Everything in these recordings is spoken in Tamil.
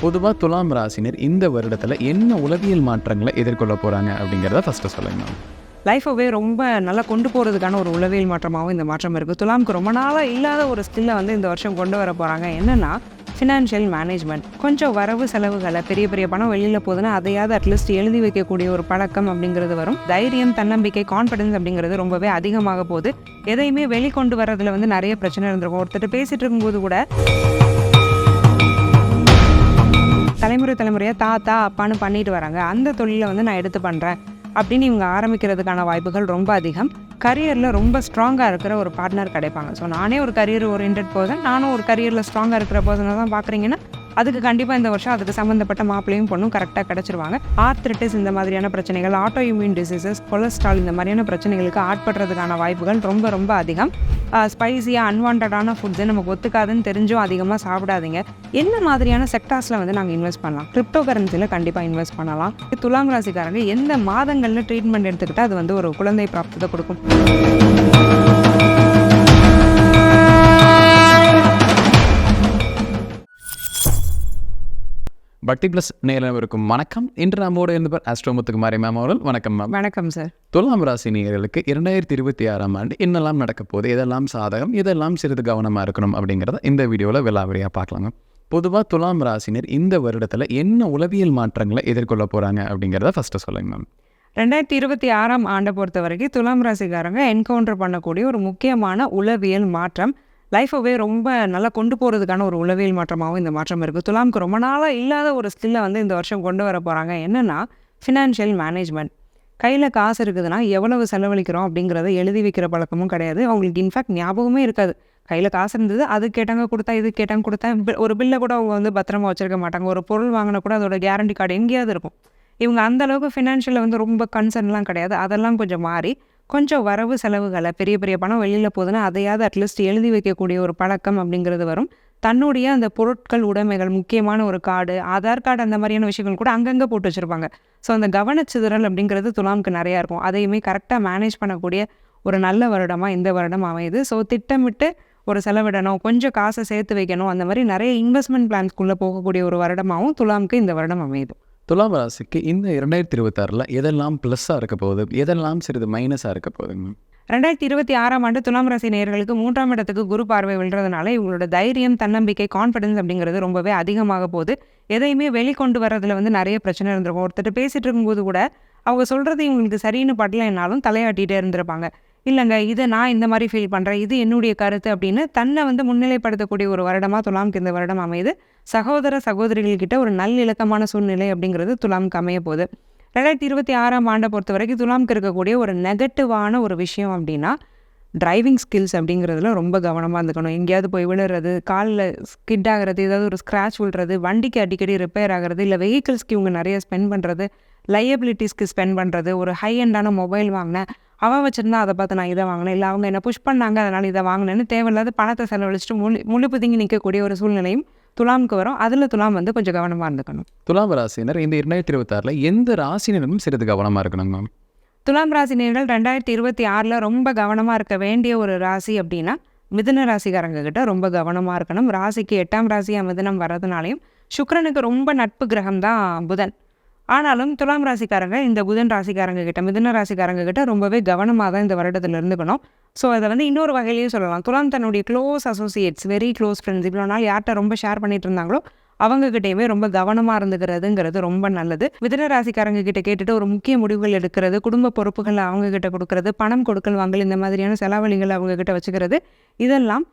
பொதுவாக துலாம் ராசினர் இந்த வருடத்தில் என்ன உளவியல் மாற்றங்களை எதிர்கொள்ள போகிறாங்க அப்படிங்கிறத ஃபஸ்ட்டு சொல்லுங்க மேம் லைஃபவே ரொம்ப நல்லா கொண்டு போகிறதுக்கான ஒரு உளவியல் மாற்றமாகவும் இந்த மாற்றம் இருக்குது துலாமுக்கு ரொம்ப நாளாக இல்லாத ஒரு ஸ்கில்லை வந்து இந்த வருஷம் கொண்டு வர போகிறாங்க என்னென்னா ஃபினான்ஷியல் மேனேஜ்மெண்ட் கொஞ்சம் வரவு செலவுகளை பெரிய பெரிய பணம் வெளியில் போகுதுன்னா அதையாவது அட்லீஸ்ட் எழுதி வைக்கக்கூடிய ஒரு பழக்கம் அப்படிங்கிறது வரும். தைரியம் தன்னம்பிக்கை கான்ஃபிடன்ஸ் அப்படிங்கிறது ரொம்பவே அதிகமாக போகுது. எதையுமே வெளிக்கொண்டு வர்றதுல வந்து நிறைய பிரச்சனை இருந்திருக்கும். ஒருத்தர் பேசிட்டு இருக்கும்போது கூட தலைமுறை தலைமுறையாக தாத்தா அப்பான்னு பண்ணிட்டு வராங்க. அந்த தொழிலை வந்து நான் எடுத்து பண்ணுறேன் அப்படின்னு இவங்க ஆரம்பிக்கிறதுக்கான வாய்ப்புகள் ரொம்ப அதிகம். கரியரில் ரொம்ப ஸ்ட்ராங்காக இருக்கிற ஒரு பார்ட்னர் கிடைப்பாங்க. ஸோ நானே ஒரு கரியர் ஓரியன்ட் பர்சன் நானும் ஒரு கரியரில் ஸ்ட்ராங்காக இருக்கிற பர்சனை தான் பார்க்குறீங்கன்னா அதுக்கு கண்டிப்பாக இந்த வருஷம் அதுக்கு சம்மந்தப்பட்ட மாப்பிளையும் பொண்ணும் கரெக்டாக கிடச்சிருவாங்க. ஆர்த்ரிட்டிஸ் இந்த மாதிரியான பிரச்சனைகள் ஆட்டோ இம்யூன் டிசீசஸ் கொலஸ்ட்ரால் இந்த மாதிரியான பிரச்சனைகளுக்கு ஆட்படுறதுக்கான வாய்ப்புகள் ரொம்ப ரொம்ப அதிகம். ஸ்பைசியாக அன்வான்டான ஃபுட்ஸு நமக்கு ஒத்துக்காதுன்னு தெரிஞ்சும் அதிகமாக சாப்பிடாதீங்க. என்ன மாதிரியான செக்டார்ஸில் வந்து நாங்கள் இன்வெஸ்ட் பண்ணலாம்? கிரிப்டோ கரன்சியில் கண்டிப்பாக இன்வெஸ்ட் பண்ணலாம். துலாம் ராசிக்காரங்க எந்த மாதங்களில் ட்ரீட்மெண்ட் எடுத்துக்கிட்டால் அது வந்து ஒரு குழந்தை பிராப்தத்தை கொடுக்கும். பக்தி ப்ளஸ் நேரம் வணக்கம். இன்று நம்மோடு இருந்தவர் அஸ்ட்ரோமுத்துக்கு மாரி மேம் அவர்கள். வணக்கம் மேம் வணக்கம் சார் துலாம் ராசி நேயர்களுக்கு இரண்டாயிரத்தி இருபத்தி ஆறாம் ஆண்டு என்னெல்லாம் நடக்க போகுது எதெல்லாம் சாதகம் எதெல்லாம் சிறிது கவனமாக இருக்கணும் அப்படிங்கிறத இந்த வீடியோவில் விலாவரியாக பார்க்கலாம் மேம் பொதுவாக துலாம் ராசினர் இந்த வருடத்தில் என்ன உளவியல் மாற்றங்களை எதிர்கொள்ள போகிறாங்க அப்படிங்கிறத ஃபஸ்ட்டு சொல்லுங்க மேம் ரெண்டாயிரத்தி இருபத்தி ஆறாம் ஆண்டை பொறுத்த வரைக்கும் துலாம் ராசிக்காரங்க என்கவுண்டர் பண்ணக்கூடிய ஒரு முக்கியமான உளவியல் மாற்றம் லைஃபவே ரொம்ப நல்லா கொண்டு போகிறதுக்கான ஒரு உளவியல் மாற்றமாகவும் இந்த மாற்றம் இருக்குது துலாம்க்கு ரொம்ப நாளாக இல்லாத ஒரு ஸ்கில்லை வந்து இந்த வருஷம் கொண்டு வர போகிறாங்க என்னென்னா ஃபினான்ஷியல் மேனேஜ்மெண்ட் கையில் காசு இருக்குதுன்னா எவ்வளவு செலவழிக்கிறோம் அப்படிங்கிறத எழுதி வைக்கிற பழக்கமும் கிடையாது. அவங்களுக்கு இன்ஃபேக்ட் ஞாபகமே இருக்காது. கையில் காசு இருந்தது அது கேட்டாங்க கொடுத்தா இது கேட்டாங்க கொடுத்தா பி- ஒரு பில்லை கூட அவங்க வந்து பத்திரமா வச்சுருக்க மாட்டாங்க. ஒரு பொருள் வாங்கினா கூட அதோட கேரண்டி கார்டு எங்கேயாவது இருக்கும். இவங்க அந்தளவுக்கு ஃபினான்ஷியலில் வந்து ரொம்ப கன்சர்ன்லாம் கிடையாது. அதெல்லாம் கொஞ்சம் மாறி கொஞ்சம் வரவு செலவுகளை பெரிய பெரிய பணம் வெளியில் போகுதுன்னா அதையாவது அட்லீஸ்ட் எழுதி வைக்கக்கூடிய ஒரு பழக்கம் அப்படிங்கிறது வரும். தன்னுடைய அந்த பொருட்கள் உடைமைகள் முக்கியமான ஒரு கார்டு ஆதார் கார்டு அந்த மாதிரியான விஷயங்கள் கூட அங்கங்கே போட்டு வச்சுருப்பாங்க. ஸோ அந்த கவனச்சிதறல் அப்படிங்கிறது துலாமுக்கு நிறையா இருக்கும். அதையுமே கரெக்டாக மேனேஜ் பண்ணக்கூடிய ஒரு நல்ல வருடமாக இந்த வருடம் அமையுது. ஸோ திட்டமிட்டு ஒரு செலவிடணும் கொஞ்சம் காசை சேர்த்து வைக்கணும். அந்த மாதிரி நிறைய இன்வெஸ்ட்மெண்ட் பிளான்ஸ்குள்ளே போகக்கூடிய ஒரு வருடமாகவும் துலாமுக்கு இந்த வருடம் அமையுது. துலாம் ராசிக்கு இந்த இரண்டாயிரத்தி இருபத்தாறில் எதெல்லாம் ப்ளஸ்ஸாக இருக்க போகுது? எதெல்லாம் சிறிது மைனஸாக இருக்க போகுதுங்க ரெண்டாயிரத்தி இருபத்தி ஆறாம் ஆண்டு துலாம் ராசி நேயர்களுக்கு மூன்றாம் இடத்துக்கு குரு பார்வை விழுறதுனால இவங்களோட தைரியம் தன்னம்பிக்கை கான்ஃபிடன்ஸ் அப்படிங்கிறது ரொம்பவே அதிகமாக போகுது. எதையுமே வெளிக்கொண்டு வர்றதுல வந்து நிறைய பிரச்சனை இருந்திருக்கும். ஒருத்தர் பேசிட்டு இருக்கும்போது கூட அவங்க சொல்கிறது இவங்களுக்கு சரின்னு படலைன்னாலும் தலையாட்டிகிட்டே இருந்திருப்பாங்க. இல்லைங்க இதை நான் இந்த மாதிரி ஃபீல் பண்ணுறேன் இது என்னுடைய கருத்து அப்படின்னு தன்னை வந்து முன்னிலைப்படுத்தக்கூடிய ஒரு வருடமாக துலாம்க்கு இந்த வருடம் அமையுது. சகோதர சகோதரிகள்கிட்ட ஒரு நல்லிணக்கமான சூழ்நிலை அப்படிங்கிறது துலாம்க்கு அமைய போகுது. ரெண்டாயிரத்தி இருபத்தி ஆறாம் ஆண்டை பொறுத்த வரைக்கும் துலாம்க்கு இருக்கக்கூடிய ஒரு நெகட்டிவான ஒரு விஷயம் அப்படின்னா டிரைவிங் ஸ்கில்ஸ் அப்படிங்கிறதுல ரொம்ப கவனமாக இருந்துக்கணும். எங்கேயாவது போய் விழுறது காலில் ஸ்கிட் ஆகிறது ஏதாவது ஒரு ஸ்க்ராட்ச் விழுறது வண்டிக்கு அடிக்கடி ரிப்பேர் ஆகிறது இல்லை வெஹிக்கிள்ஸ்க்கு இவங்க நிறைய ஸ்பெண்ட் பண்ணுறது லையபிலிட்டிஸ்க்கு ஸ்பெண்ட் பண்ணுறது ஒரு ஹை எண்டான மொபைல் வாங்கினேன் அவன் வச்சுருந்தா அதை பார்த்து நான் இதை வாங்கினேன். இல்லை அவங்க என்ன புஷ் பண்ணாங்க அதனால் இதை வாங்கினேன்னு தேவையில்லாத பணத்தை செலவழிச்சிட்டு முழு முழு பிதுங்கி நிற்கக்கூடிய ஒரு சூழ்நிலையும் துலாம்க்கு வரும். அதில் துலாம் வந்து கொஞ்சம் கவனமாக இருந்துக்கணும். துலாம் ராசினர் இந்த இரண்டாயிரத்தி இருபத்தாறில் எந்த ராசினரும் சிறிது கவனமாக இருக்கணுங்க? மேம் துலாம் ராசி நேர்கள் ரெண்டாயிரத்தி இருபத்தி ஆறில் ரொம்ப கவனமாக இருக்க வேண்டிய ஒரு ராசி அப்படின்னா மிதுன ராசிக்காரங்க கிட்ட ரொம்ப கவனமாக இருக்கணும். ராசிக்கு எட்டாம் ராசியாக மிதுனம் வர்றதுனாலையும் சுக்கிரனுக்கு ரொம்ப நட்பு கிரகம் தான் புதன். ஆனாலும் துலாம் ராசிக்காரங்க இந்த புதன் ராசிக்காரங்க கிட்ட மிதுன ராசிக்காரங்க கிட்ட ரொம்பவே கவனமாக தான் இந்த வருடத்தில் இருந்துக்கணும். ஸோ அதை வந்து இன்னொரு வகையிலையும் சொல்லலாம். துலாம் தன்னுடைய close associates very close friends இவ்வளோ நாள் யார்கிட்ட ரொம்ப ஷேர் பண்ணிட்டு இருந்தாங்களோ அவங்ககிட்டயுமே ரொம்ப கவனமாக இருந்துக்கிறதுங்கிறது ரொம்ப நல்லது. மிதுன ராசிக்காரங்க கிட்ட கேட்டுட்டு ஒரு முக்கிய முடிவுகள் எடுக்கிறது குடும்ப பொறுப்புகள் அவங்க கிட்ட கொடுக்கறது பணம் கொடுக்கல் வாங்கல் இந்த மாதிரியான செலவழிகள் அவங்க கிட்ட வச்சுக்கிறது இதெல்லாம்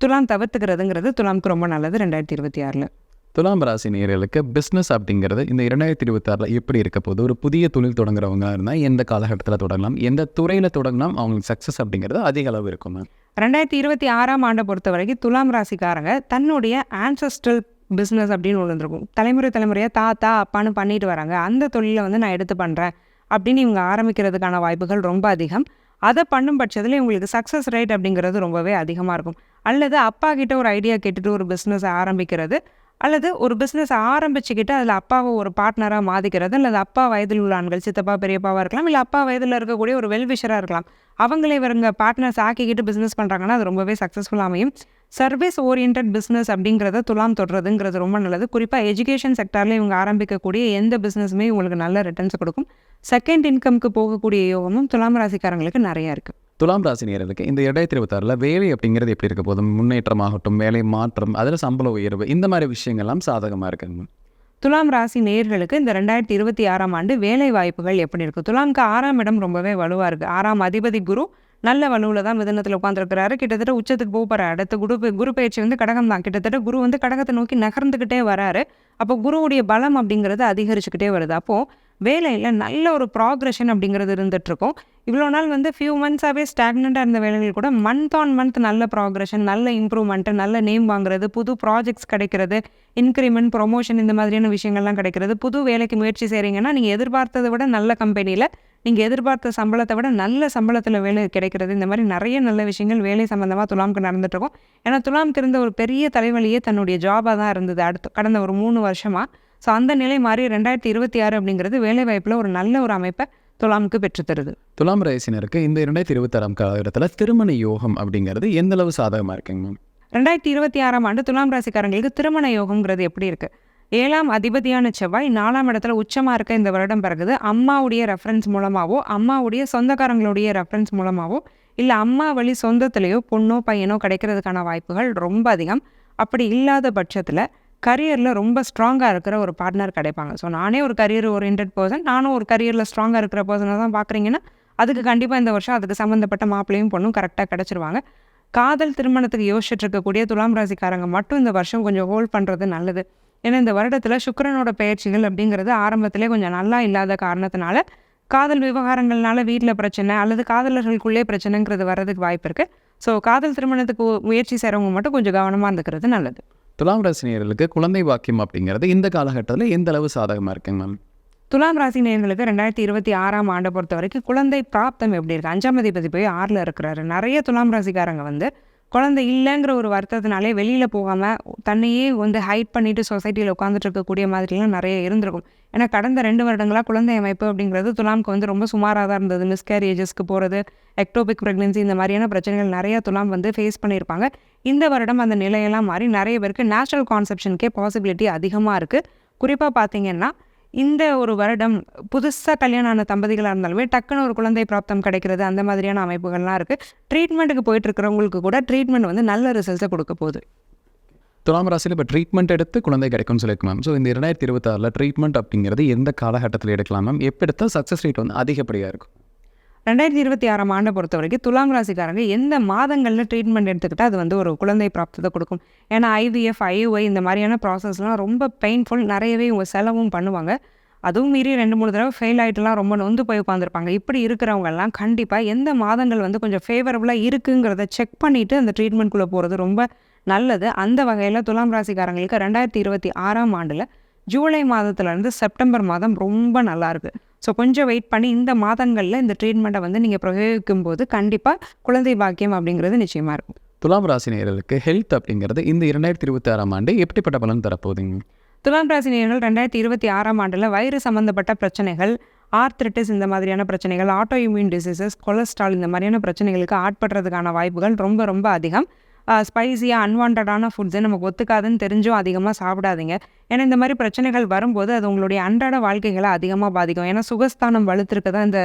துலாம் தவிர்த்துக்கிறதுங்கிறது துலாம்க்கு ரொம்ப நல்லது ரெண்டாயிரத்தி இருபத்தி ஆறில். துலாம் ராசி நேர்களுக்கு பிஸ்னஸ் அப்படிங்கிறது இந்த இரண்டாயிரத்தி இருபத்தாறில் எப்படி இருக்க போகுது? ஒரு புதிய தொழில் தொடங்குறவங்க இருந்தால் எந்த காலகட்டத்தில் தொடங்கலாம்? எந்த துறையில் தொடங்கினா அவங்களுக்கு சக்ஸஸ் அப்படிங்கிறது அதிக அளவு இருக்கும் மேம் ரெண்டாயிரத்தி இருபத்தி ஆறாம் ஆண்டை பொறுத்த வரைக்கும் துலாம் ராசிக்காரங்க தன்னுடைய ஆன்சஸ்ட்ரல் பிஸ்னஸ் அப்படின்னு ஒன்று இருந்திருக்கும் தலைமுறை தலைமுறையாக தாத்தா அப்பான்னு பண்ணிட்டு வராங்க. அந்த தொழிலை வந்து நான் எடுத்து பண்ணுறேன் அப்படின்னு இவங்க ஆரம்பிக்கிறதுக்கான வாய்ப்புகள் ரொம்ப அதிகம். அதை பண்ணும் பட்சத்தில் இவங்களுக்கு சக்ஸஸ் ரேட் அப்படிங்கிறது ரொம்பவே அதிகமாக இருக்கும். அல்லது அப்பா கிட்ட ஒரு ஐடியா கேட்டுட்டு ஒரு பிஸ்னஸ் ஆரம்பிக்கிறது. அல்லது ஒரு பிஸ்னஸ் ஆரம்பிச்சுக்கிட்டு அதில் அப்பாவை ஒரு பார்ட்னராக மாற்றிக்கிறது அல்லது அப்பா வயதில் உள்ள ஆண்கள் சித்தப்பா பெரியப்பாவாக இருக்கலாம் இல்லை அப்பா வயதில் இருக்கக்கூடிய ஒரு வெல்விஷராக இருக்கலாம். அவங்களே இவங்க பார்ட்னர்ஸ் ஆக்கிக்கிட்டு பிஸ்னஸ் பண்ணுறாங்கன்னா அது ரொம்பவே சக்ஸஸ்ஃபுல் அமையும். சர்வீஸ் ஓரியன்ட் பிஸ்னஸ் அப்படிங்கிறத துலாம் தொடுறதுங்கிறது ரொம்ப நல்லது. குறிப்பாக எஜுகேஷன் செக்டரில் இவங்க ஆரம்பிக்கக்கூடிய எந்த பிஸ்னஸுமே உங்களுக்கு நல்ல ரிட்டர்ன்ஸ் கொடுக்கும். செகண்ட் இன்கம்க்கு போகக்கூடிய யோகமும் துலாம் ராசிக்காரங்களுக்கு நிறையா இருக்குது துலாம் ராசி நேயர்களுக்கு இந்த இரண்டாயிரத்தி இருபத்தாறில் வேலை அப்படிங்கிறது எப்படி இருக்க போதும் முன்னேற்றமாகட்டும் வேலை மாற்றம் அதில் சம்பள உயர்வு இந்த மாதிரி விஷயங்கள்லாம் சாதகமாக இருக்குங்க. துலாம் ராசி நேர்களுக்கு இந்த ரெண்டாயிரத்தி இருபத்தி ஆறாம் ஆண்டு வேலை வாய்ப்புகள் எப்படி இருக்குது துலாம்க்கு ஆறாம் இடம் ரொம்பவே வலுவாக இருக்குது ஆறாம் அதிபதி குரு நல்ல வலுவில் தான் மிதனத்தில் உட்காந்துருக்கிறாரு கிட்டத்தட்ட உச்சத்துக்கு போகிற அடுத்து அடுத்த குரு குரு பயிற்சி வந்து கடகம் தான். கிட்டத்தட்ட குரு வந்து கடகத்தை நோக்கி நகர்ந்துக்கிட்டே வராரு. அப்போ குருவுடைய பலம் அப்படிங்கிறது அதிகரிச்சுக்கிட்டே வருது. அப்போது வேலையில் நல்ல ஒரு ப்ராக்ரெஷன் அப்படிங்கிறது இருந்துகிட்ருக்கும் இவ்வளோ நாள் வந்து ஃபியூ மந்த்ஸாகவே ஸ்டாக்னண்ட்டாக இருந்த வேலைகள் கூட மந்த் ஆன் மந்த் நல்ல ப்ராக்ரெஷன் நல்ல இம்ப்ரூவ்மெண்ட்டு நல்ல நேம் வாங்குறது புது ப்ராஜெக்ட்ஸ் கிடைக்கிறது இன்க்ரிமெண்ட் ப்ரொமோஷன் இந்த மாதிரியான விஷயங்கள்லாம் கிடைக்கிறது. புது வேலைக்கு முயற்சி செய்கிறீங்கன்னா நீங்கள் எதிர்பார்த்ததை விட நல்ல கம்பெனியில் நீங்கள் எதிர்பார்த்த சம்பளத்தை விட நல்ல சம்பளத்தில் வேலை கிடைக்கிறது. இந்த மாதிரி நிறைய நல்ல விஷயங்கள் வேலை சம்மந்தமாக துலாம்க்கு நடந்துட்டுருக்கோம். ஏன்னா துலாம்க்கு இருந்த ஒரு பெரிய தலைவலியே தன்னுடைய ஜாபாக தான் இருந்தது. அடுத்து கடந்த ஒரு மூணு வருஷமாக ஸோ அந்த நிலை மாறி ரெண்டாயிரத்தி இருபத்தி ஆறு அப்படிங்கிறது வேலைவாய்ப்பில் ஒரு நல்ல ஒரு அமைப்பை துலாமுக்கு பெற்றுத்தருது துலாம் ராசினருக்கு இந்த இரண்டாயிரத்தி இருபத்தாறாம் காலகட்டத்தில் திருமண யோகம் அப்படிங்கிறது எந்த அளவு சாதகமாக இருக்குங்க மேம்? ரெண்டாயிரத்தி இருபத்தி ஆறாம் ஆண்டு துலாம் ராசிக்காரங்களுக்கு திருமண யோகம்ங்கிறது எப்படி இருக்குது ஏழாம் அதிபதியான செவ்வாய் நாலாம் இடத்துல உச்சமாக இருக்க இந்த வருடம் பிறகுது. அம்மாவுடைய ரெஃபரன்ஸ் மூலமாகவோ அம்மாவுடைய சொந்தக்காரங்களுடைய ரெஃபரன்ஸ் மூலமாகவோ இல்லை அம்மா வழி சொந்தத்திலேயோ பொண்ணோ பையனோ கிடைக்கிறதுக்கான வாய்ப்புகள் ரொம்ப அதிகம். அப்படி இல்லாத பட்சத்தில் கரியரில் ரொம்ப ஸ்ட்ராங்காக இருக்கிற ஒரு பார்ட்னர் கிடைப்பாங்க. ஸோ நானே ஒரு கரியர் ஓரியன்ட் பர்சன் நானும் ஒரு கரியரில் ஸ்ட்ராங்காக இருக்கிற பர்சனை தான் பார்க்குறீங்கன்னா அதுக்கு கண்டிப்பாக இந்த வருஷம் அதுக்கு சம்மந்தப்பட்ட மாப்பிள்ளையும் பொண்ணும் கரெக்டாக கிடச்சிருவாங்க. காதல் திருமணத்துக்கு யோசிச்சுட்டு இருக்கக்கூடிய துலாம் ராசிக்காரங்க மட்டும் இந்த வருஷம் கொஞ்சம் ஹோல்ட் பண்ணுறது நல்லது. ஏன்னா இந்த வருடத்தில் சுக்கரனோட பயிற்சிகள் அப்படிங்கிறது ஆரம்பத்திலே கொஞ்சம் நல்லா இல்லாத காரணத்தினால காதல் விவகாரங்கள்னால வீட்டில் பிரச்சனை அல்லது காதலர்களுக்குள்ளே பிரச்சனைங்கிறது வர்றதுக்கு வாய்ப்பு இருக்குது ஸோ காதல் திருமணத்துக்கு முயற்சி செய்கிறவங்க மட்டும் கொஞ்சம் கவனமாக இருந்துக்கிறது நல்லது. துலாம் ராசினியர்களுக்கு குழந்தை வாக்கியம் அப்படிங்கிறது இந்த காலகட்டத்தில் எந்த அளவு சாதகமாக இருக்குங்க மேம்? துலாம் ராசி நேர்களுக்கு ரெண்டாயிரத்தி இருபத்தி ஆறாம் ஆண்டை பொறுத்த வரைக்கும் குழந்தை பிராப்தம் எப்படி இருக்குது அஞ்சாம் அதிபதி போய் ஆறில் இருக்கிறாரு. நிறைய துலாம் ராசிக்காரங்க வந்து குழந்தை இல்லைங்கிற ஒரு வருத்தத்தினாலே வெளியில் போகாமல் தன்னையே வந்து ஹைட் பண்ணிட்டு சொசைட்டியில் உட்காந்துட்டு இருக்கக்கூடிய மாதிரிலாம் நிறைய இருந்திருக்கும். ஏன்னா கடந்த ரெண்டு வருடங்களாக குழந்தை அமைப்பு அப்படிங்கிறது துலாம்க்கு வந்து ரொம்ப சுமாராக தான் இருந்தது. மிஸ்கேரேஜஸ்க்கு போகிறது எக்டோபிக் ப்ரெக்னென்சி இந்த மாதிரியான பிரச்சனைகள் நிறைய துலாம் வந்து ஃபேஸ் பண்ணியிருப்பாங்க. இந்த வருடம் அந்த நிலையெல்லாம் மாறி நிறைய பேருக்கு நேச்சுரல் கான்செப்ஷனுக்கே பாசிபிலிட்டி அதிகமாக இருக்குது குறிப்பாக பார்த்தீங்கன்னா இந்த ஒரு வருடம் புதுசாக கல்யாணம் ஆன தம்பதிகளாக இருந்தாலுமே டக்குன்னு ஒரு குழந்தை பிராப்தம் கிடைக்கிறது அந்த மாதிரியான அமைப்புகள்லாம் இருக்குது ட்ரீட்மெண்ட்டுக்கு போயிட்டு இருக்கிறவங்களுக்கு கூட ட்ரீட்மெண்ட் வந்து நல்ல ரிசல்ட்ஸை கொடுக்க போகுது. துலாம் ராசியில் இப்போ ட்ரீட்மெண்ட் எடுத்து குழந்தை கிடைக்கும்னு சொல்லியிருக்கோம் மேம் ஸோ இந்த இரண்டாயிரத்தி இருபத்தாறில் ட்ரீட்மெண்ட் அப்படிங்கிறது எந்த காலகட்டத்தில் எடுக்கலாம் மேம் எப்போ எடுத்தால் சக்ஸஸ் ரேட் வந்து அதிகப்படியாக இருக்கும். ரெண்டாயிரத்தி இருபத்தி ஆறாம் ஆண்டை பொறுத்த வரைக்கும் துலாம் ராசிக்காரங்க எந்த மாதங்களில் ட்ரீட்மெண்ட் எடுத்துக்கிட்டால் அது வந்து ஒரு குழந்தை பிராப்தத்தை கொடுக்கும். ஏன்னா ஐவிஎஃப் ஐஒய் இந்த மாதிரியான ப்ராசஸ்லாம் ரொம்ப பெயின்ஃபுல் நிறையவே இவங்க செலவும் பண்ணுவாங்க. அதுவும் மீறி ரெண்டு மூணு தடவை ஃபெயில் ஆகிட்டுலாம் ரொம்ப நொந்து போய் உட்காந்துருப்பாங்க இப்படி இருக்கிறவங்கெல்லாம் கண்டிப்பாக எந்த மாதங்கள் வந்து கொஞ்சம் ஃபேவரபுளாக இருக்குங்கிறத செக் பண்ணிவிட்டு அந்த ட்ரீட்மெண்ட்குள்ளே போகிறது ரொம்ப நல்லது. அந்த வகையில் துலாம் ராசிக்காரங்களுக்கு ரெண்டாயிரத்தி இருபத்தி ஆறாம் ஆண்டில் ஜூலை மாதத்துலேருந்து செப்டம்பர் மாதம் ரொம்ப நல்லாயிருக்கு ஸோ கொஞ்சம் வெயிட் பண்ணி இந்த மாதங்களில் இந்த ட்ரீட்மெண்ட்டை வந்து நீங்கள் பிரயோகிக்கும் போது கண்டிப்பாக குழந்தை பாக்கியம் அப்படிங்கிறது நிச்சயமாக இருக்கும். துலாம் ராசினியர்களுக்கு ஹெல்த் அப்படிங்கிறது இந்த இரண்டாயிரத்தி இருபத்தி ஆறாம் ஆண்டு எப்படிப்பட்ட பலன் தரப்போகுதுங்க? துலாம் ராசி நேயர்கள் ரெண்டாயிரத்தி இருபத்தி ஆறாம் ஆண்டில் வயிறு சம்மந்தப்பட்ட பிரச்சனைகள் ஆர்த்ரிட்டிஸ் இந்த மாதிரியான பிரச்சனைகள் ஆட்டோ இம்யூன் டிசீசஸ் கொலஸ்ட்ரால் இந்த மாதிரியான பிரச்சனைகளுக்கு ஆட்படுறதுக்கான வாய்ப்புகள் ரொம்ப ரொம்ப அதிகம். ஸ்பைசியாக அன்வான்டான ஃபுட்ஸை நமக்கு ஒத்துக்காதுன்னு தெரிஞ்சும் அதிகமாக சாப்பிடாதீங்க. ஏன்னா இந்த மாதிரி பிரச்சனைகள் வரும்போது அது உங்களுடைய அன்றாட வாழ்க்கைகளை அதிகமாக பாதிக்கும். ஏன்னா சுகஸ்தானம் வலுத்திருக்க தான் இந்த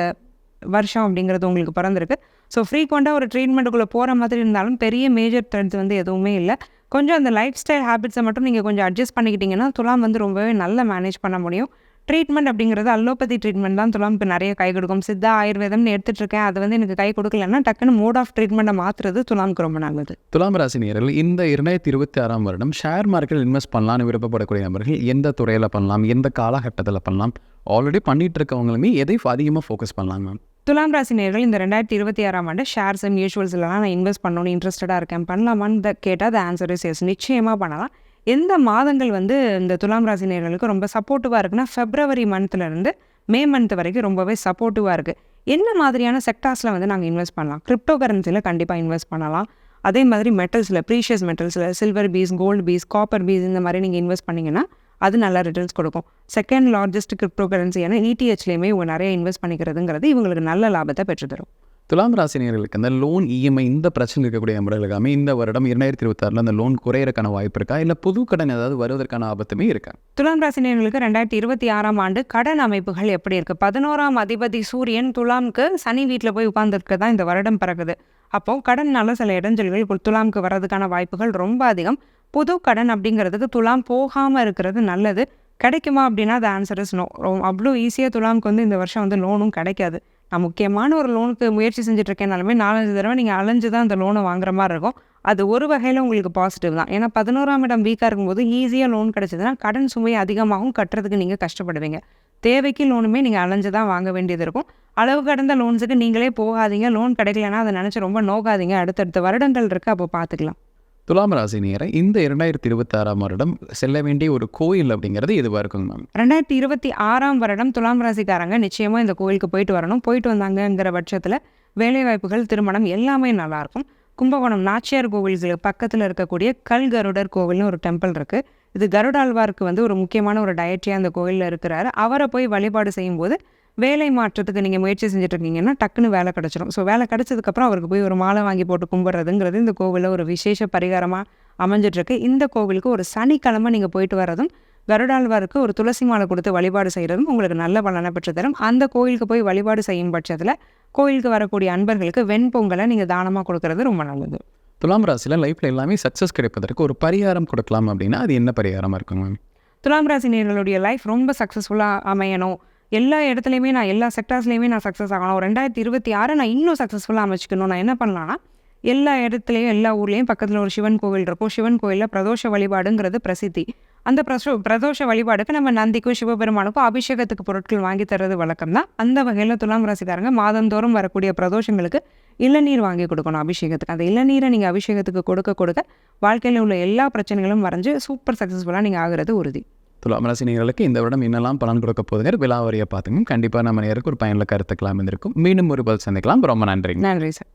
வருஷம் அப்படிங்கிறது உங்களுக்கு பிறந்திருக்கு. ஸோ ஃப்ரீக்வெண்ட்டாக ஒரு ட்ரீட்மெண்ட்டுக்குள்ளே போகிற மாதிரி இருந்தாலும் பெரிய மேஜர் த்ரெட்ஸ் வந்து எதுவுமே இல்லை. கொஞ்சம் அந்த லைஃப் ஸ்டைல் ஹேபிட்ஸை மட்டும் நீங்கள் கொஞ்சம் அட்ஜஸ்ட் பண்ணிக்கிட்டிங்கன்னா துலாம் வந்து ரொம்பவே நல்லா மேனேஜ் பண்ண முடியும். ட்ரீட்மெண்ட் அப்படிங்கிறது அலோபதி ட்ரீட்மெண்ட் தான் துலாம் இப்போ நிறைய கை கொடுக்கும். சித்தா ஆயுர்வேதம்னு எடுத்துட்டு இருக்கேன் அது வந்து எனக்கு கை கொடுக்கலன்னா டக்குன்னு மோட் ஆஃப் ட்ரீட்மெண்ட்டை மாற்றுறது துலாமுக்கு ரொம்ப நல்லது. துலாம் ராசினியர்கள் இந்த இரண்டாயிரத்தி இருபத்தி ஆறாம் வருடம் ஷேர் மார்க்கெட்டில் இன்வெஸ்ட் பண்ணலாம்னு விருப்பப்படக்கூடிய நபர்கள் எந்த துறையில் பண்ணலாம்? எந்த காலகட்டத்தில் பண்ணலாம்? ஆல்ரெடி பண்ணிட்டு இருக்கவங்களுமே எதை அதிகமாக ஃபோக்கஸ் பண்ணலாம் மேம் துலாம் ராசி நேயர்கள் இந்த ரெண்டாயிரத்தி இருபத்தி ஆறாம் ஆண்டு ஷேர்ஸ் அண்ட் மியூச்சுவல்ஸ்லாம் நான் இன்வெஸ்ட் பண்ணணும்னு இன்ட்ரெஸ்டடாக இருக்கேன். பண்ணலாமான்னு கேட்டால் அது ஆன்சர் இஸ் நிச்சயமாக பண்ணலாம். எந்த மாதங்கள் வந்து இந்த துலாம் ராசி நேர்களுக்கு ரொம்ப சப்போர்ட்டிவாக இருக்குன்னா ஃபெப்ரவரி மந்த்லேருந்து மே மந்த் வரைக்கும் ரொம்பவே சப்போர்ட்டிவாக இருக்குது என்ன மாதிரியான செக்டார்ஸில் வந்து நாங்கள் இன்வெஸ்ட் பண்ணலாம்? கிரிப்டோ கரன்சியில் கண்டிப்பாக இன்வெஸ்ட் பண்ணலாம். அதே மாதிரி மெட்டல்ஸில் precious மெட்டல்ஸில் silver piece gold piece copper piece இந்த மாதிரி நீங்கள் இன்வெஸ்ட் பண்ணிங்கன்னா அது நல்ல ரிட்டர்ன்ஸ் கொடுக்கும். செகண்ட் லார்ஜஸ்ட் கிரிப்டோ கரன்சியான இடிஹெச்லேயுமே இவங்க நிறைய இன்வெஸ்ட் பண்ணிக்கிறதுங்கிறது இவங்களுக்கு நல்ல லாபத்தை பெற்றுத்தரும் துலாம் ராசினியர்களுக்கு அந்த லோன் இஎம்ஐ இந்த பிரச்சனை இருக்கக்கூடிய நபர்களுக்காமே இந்த வருடம் இரண்டாயிரத்தி இருபத்தாறில் அந்த லோன் குறையிறக்கான வாய்ப்பு இருக்கா? இல்லை புது கடன் ஏதாவது வருவதற்கான ஆபத்துமே இருக்கா? துலாம் ராசினியர்களுக்கு ரெண்டாயிரத்தி இருபத்தி ஆறாம் ஆண்டு கடன் அமைப்புகள் எப்படி இருக்குது பதினோராம் அதிபதி சூரியன் துலாம்க்கு சனி வீட்டில் போய் உட்கார்ந்துருக்க தான் இந்த வருடம் பிறகுது. அப்போ கடன்னால சில இடைஞ்சல்கள் துலாம்க்கு வர்றதுக்கான வாய்ப்புகள் ரொம்ப அதிகம். புது கடன் அப்படிங்கிறதுக்கு துலாம் போகாமல் இருக்கிறது நல்லது. கிடைக்குமா அப்படின்னா அது ஆன்சர் இஸ் நோ அவ்வளோ ஈஸியாக துலாம்க்கு வந்து இந்த வருஷம் வந்து லோனும் கிடைக்காது. நான் முக்கியமான ஒரு லோனுக்கு முயற்சி செஞ்சுட்ருக்கேனாலுமே நாலஞ்சு தடவை நீங்கள் அலைஞ்சு தான் அந்த லோனை வாங்குற மாதிரி இருக்கும். அது ஒரு வகையில் உங்களுக்கு பாசிட்டிவ் தான். ஏன்னா பதினோராம் இடம் வீக்காக இருக்கும்போது ஈஸியாக லோன் கிடச்சதுன்னா கடன் சுமையை அதிகமாகவும் கட்டுறதுக்கு நீங்கள் கஷ்டப்படுவீங்க. தேவைக்கு லோனுமே நீங்கள் அலைஞ்சு தான் வாங்க வேண்டியது இருக்கும். அளவு கடந்த லோன்ஸுக்கு நீங்களே போகாதீங்க. லோன் கிடைக்கலன்னா அதை நினச்சி ரொம்ப நோகாதீங்க. அடுத்தடுத்த வருடங்கள் இருக்குது அப்போ பார்த்துக்கலாம். துலாம் ராசினியரை இந்த இரண்டாயிரத்தி இருபத்தாறாம் வருடம் செல்ல வேண்டிய ஒரு கோயில் அப்படிங்கிறது இதுவாக இருக்குங்க மேம்? ரெண்டாயிரத்தி இருபத்தி ஆறாம் வருடம் துலாம் ராசிக்காரங்க நிச்சயமாக இந்த கோயிலுக்கு போயிட்டு வரணும். போயிட்டு வந்தாங்கங்கிற பட்சத்தில் வேலைவாய்ப்புகள் திருமணம் எல்லாமே நல்லாயிருக்கும் கும்பகோணம் நாச்சியார் கோவில்களுக்கு பக்கத்தில் இருக்கக்கூடிய கல் கருடர் கோவில்னு ஒரு டெம்பிள் இருக்குது இது கருடாழ்வாருக்கு வந்து ஒரு முக்கியமான ஒரு டயட்டியாக அந்த கோயிலில் இருக்கிறாரு. அவரை போய் வழிபாடு செய்யும்போது வேலை மாற்றத்துக்கு நீங்கள் முயற்சி செஞ்சுட்டு இருக்கீங்கன்னா டக்குன்னு வேலை கிடச்சிரும். ஸோ வேலை கிடச்சதுக்கப்புறம் அவருக்கு போய் ஒரு மாலை வாங்கி போட்டு கும்பிட்றதுங்கிறது இந்த கோவிலில் ஒரு விசேஷ பரிகாரமாக அமைஞ்சிட்ருக்கு. இந்த கோவிலுக்கு ஒரு சனிக்கிழமை நீங்கள் போயிட்டு வர்றதும் கருடாழ்வாருக்கு ஒரு துளசி மாலை கொடுத்து வழிபாடு செய்கிறதும் உங்களுக்கு நல்ல பலனை பெற்றுத்தரும். அந்த கோயிலுக்கு போய் வழிபாடு செய்யும் பட்சத்தில் கோயிலுக்கு வரக்கூடிய அன்பர்களுக்கு வெண்பொங்கலை நீங்கள் தானமாக கொடுக்கறது ரொம்ப நல்லது. துலாம் ராசியில் லைஃப்பில் எல்லாமே சக்ஸஸ் கிடைப்பதற்கு ஒரு பரிகாரம் கொடுக்கலாம் அப்படின்னா அது என்ன பரிகாரமாக இருக்குங்க மேம் துலாம் ராசினியர்களுடைய லைஃப் ரொம்ப சக்ஸஸ்ஃபுல்லாக அமையணும். எல்லா இடத்துலையுமே நான் எல்லா செக்டார்ஸ்லையுமே நான் சக்ஸஸ் ஆகணும். ரெண்டாயிரத்தி இருபத்தி ஆறு நான் இன்னும் சக்ஸஸ்ஃபுல்லாக அமைச்சிக்கணும். நான் என்ன பண்ணலான்னா எல்லா இடத்துலையும் எல்லா ஊர்லேயும் பக்கத்தில் ஒரு சிவன் கோவில் இருக்கும். சிவன் கோயிலில் பிரதோஷ வழிபாடுங்கிறது பிரசித்தி. அந்த பிரசோ பிரதோஷ வழிபாடுக்கு நம்ம நந்திக்கும் சிவபெருமானுக்கும் அபிஷேகத்துக்கு பொருட்கள் வாங்கி தர்றது வழக்கம் தான். அந்த வகையில் துலாம் ராசிக்காரங்க மாதந்தோறும் வரக்கூடிய பிரதோஷங்களுக்கு இளநீர் வாங்கி கொடுக்கணும் அபிஷேகத்துக்கு. அந்த இளநீரை நீங்கள் அபிஷேகத்துக்கு கொடுக்க கொடுக்க வாழ்க்கையில் உள்ள எல்லா பிரச்சனைகளும் வரைஞ்சு சூப்பர் சக்ஸஸ்ஃபுல்லாக நீங்கள் ஆகிறது உறுதி. துலாம் ராசினியர்களுக்கு இந்த வருடம் என்னெல்லாம் பலன் கொடுக்க போதுங்கிற விலாவரியை பார்த்துங்க. கண்டிப்பாக நம்ம நேருக்கு ஒரு பயனில் கருத்துக்கலாம் இருந்திருக்கும் மீண்டும் ஒரு பதில் சந்திக்கலாம். ரொம்ப நன்றி நன்றி சார்.